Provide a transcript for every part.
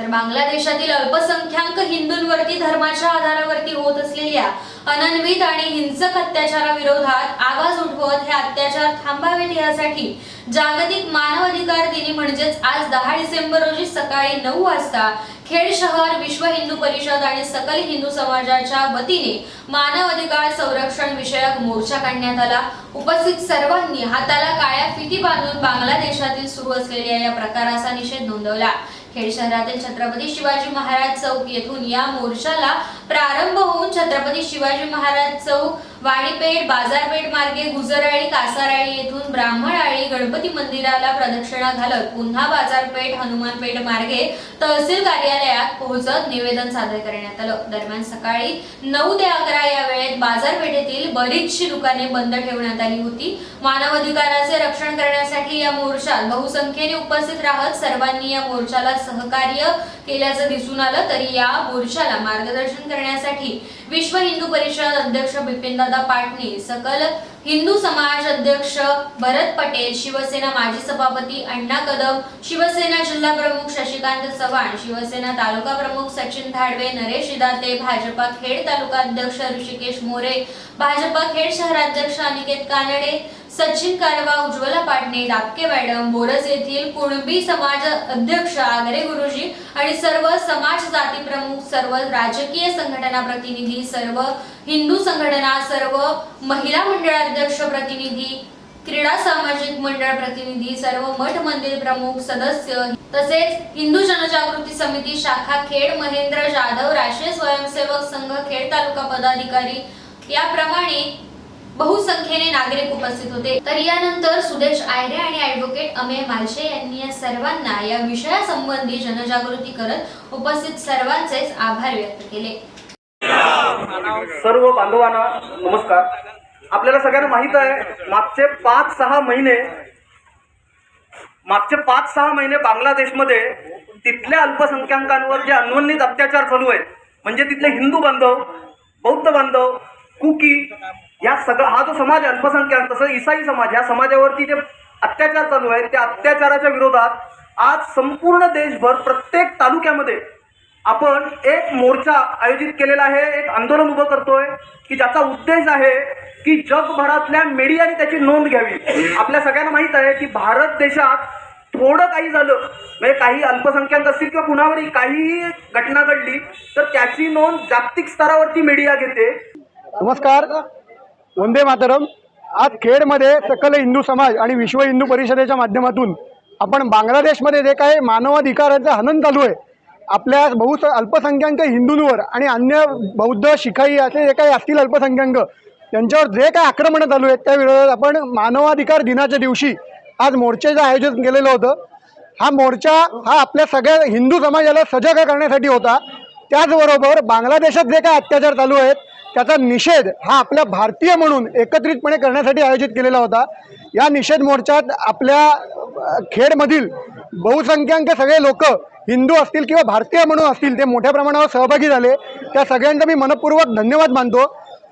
तर बांगलादेशातील अल्पसंख्याक हिंदूंवरती धर्माच्या आधारावरती होत असलेल्या अनन्वित आणि हिंसक अत्याचाराविरोधात आवाज उठवत हे अत्याचार थांबावेत यासाठी जागतिक मानवाधिकार दिनी म्हणजेच आज दहा डिसेंबर रोजी सकाळी नऊ वाजता खेड शहर विश्व हिंदू परिषद आणि सकल हिंदू समाजाच्या वतीने मानव अधिकार संरक्षण विषयक मोर्चा काढण्यात आला. उपस्थित सर्वांनी हाताला काळ्या फिती बांधून बांगलादेशातील सुरू असलेल्या या प्रकाराचा निषेध नोंदवला. खेड शहरातील छत्रपती शिवाजी महाराज चौक येथून या मोर्चाला प्रारंभ होऊन छत्रपती शिवाजी महाराज चौक वाडीपेठ बाजारपेठ मार्गे गुजराळी कासाराळी येथून ब्राह्मण आळी गणपती मंदिराला प्रदक्षिणा घालत पुन्हा बाजारपेठ हनुमानपेठ मार्गे तहसील कार्यालयात पोहोचत निवेदन सादर करण्यात आलं. दरम्यान सकाळी नऊ ते अकरा या वेळेत बाजारपेठेतील बरीचशी दुकाने बंद ठेवण्यात आली होती. मानवाधिकाराचे रक्षण करण्यासाठी या मोर्चात बहुसंख्येने उपस्थित राहत सर्वांनी या मोर्चाला सहकार्य केल्याचं दिसून आलं. तरी या मोर्चाला मार्गदर्शन करण्यासाठी विश्व हिंदू परिषद अध्यक्ष बिपिनदादा पाटणी सकल हिंदू समाज अध्यक्ष भरत पटेल शिवसेना माजी सभापती अण्णा कदम शिवसेना जिल्हा प्रमुख शशिकांत चव्हाण शिवसेना तालुका प्रमुख सचिन धाडवे नरेश इदाते भाजपा खेड तालुका अध्यक्ष ऋषिकेश मोरे भाजपा खेड शहराध्यक्ष अनिकेत कानडे सचिन कारवा उज्ज्वला पाटणे दापके मॅडम बोरस येथील कुणबी समाज अध्यक्ष आगरे गुरुजी आणि सर्व समाज जाती प्रमुख सर्व राजकीय संघटना प्रतिनिधी सर्व हिंदू संघटना सर्व महिला मंडळाध्यक्ष प्रतिनिधी क्रीडा सामाजिक मंडळ प्रतिनिधी सर्व मठ मंदिर प्रमुख सदस्य तसेच हिंदू जनजागृती समिती शाखा खेड महेंद्र जाधव राष्ट्रीय स्वयंसेवक संघ खेड तालुका पदाधिकारी. याप्रमाणे बहुसंख्येने नागरिक उपस्थित होते. तर यानंतर सुदेश आयरे आणि ऍडव्होकेट अमेय मालशे यांनी या सर्वांना या विषयासंबंधी जनजागृती करत उपस्थित सर्वांचेच आभार व्यक्त केले. सर्व बांधवांना नमस्कार. आपल्याला सगळ्यांना माहीत आहे मागचे पाच सहा महिने मागचे पाच सहा महिने बांगलादेशमध्ये तिथल्या अल्पसंख्याकांवर जे अन्वन्नित अत्याचार चालू आहेत म्हणजे तिथले हिंदू बांधव बौद्ध बांधव कुकी या सगळा हा जो समाज अल्पसंख्याक तसं इसाई समाज या समाजावरती जे अत्याचार चालू आहेत त्या अत्याचाराच्या विरोधात आज संपूर्ण देशभर प्रत्येक तालुक्यामध्ये आपण एक मोर्चा आयोजित केलेला आहे एक आंदोलन उभं करतोय की ज्याचा उद्देश आहे की जगभरातल्या मीडियाने त्याची नोंद घ्यावी. आपल्या सगळ्यांना माहीत आहे की भारत देशात थोडं काही झालं म्हणजे काही अल्पसंख्याक असतील किंवा कुणावरही काहीही घटना घडली तर त्याची नोंद जागतिक स्तरावरती मीडिया घेते. नमस्कार. वंदे मातरम. आज खेडमध्ये सकल हिंदू समाज आणि विश्व हिंदू परिषदेच्या माध्यमातून आपण बांगलादेशमध्ये जे काही मानवाधिकाराचं हनन चालू आहे आपल्या बहु अल्पसंख्याक हिंदूंवर आणि अन्य बौद्ध शिखाई असे जे काही असतील अल्पसंख्याक त्यांच्यावर जे काही आक्रमणं चालू आहेत त्याविरोधात आपण मानवाधिकार दिनाच्या दिवशी आज मोर्चाचं आयोजन केलेलं होतं. हा मोर्चा हा आपल्या सगळ्या हिंदू समाजाला सजग करण्यासाठी होता. त्याचबरोबर बांगलादेशात जे काही अत्याचार चालू आहेत त्याचा निषेध हा आपल्या भारतीय म्हणून एकत्रितपणे करण्यासाठी आयोजित केलेला होता. या निषेध मोर्चात आपल्या खेडमधील बहुसंख्याक सगळे लोक हिंदू असतील किंवा भारतीय म्हणून असतील ते मोठ्या प्रमाणावर सहभागी झाले. त्या सगळ्यांचा मी मनपूर्वक धन्यवाद मानतो.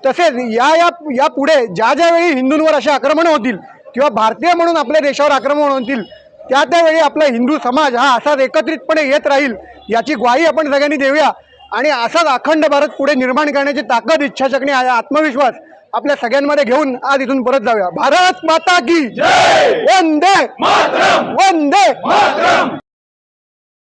तसेच या या या पुढे ज्या ज्यावेळी हिंदूंवर असे आक्रमणं होतील किंवा भारतीय म्हणून आपल्या देशावर आक्रमण होतील त्या त्यावेळी आपला हिंदू समाज हा असाच एकत्रितपणे येत राहील याची ग्वाही आपण सगळ्यांनी देऊया. आणि असाच अखंड भारत पुढे निर्माण करण्याची ताकद इच्छाशक्ती आणि आत्मविश्वास आपल्या सगळ्यांमध्ये घेऊन आज इथून परत जाऊया. भारत माता की वंदे! वंदे!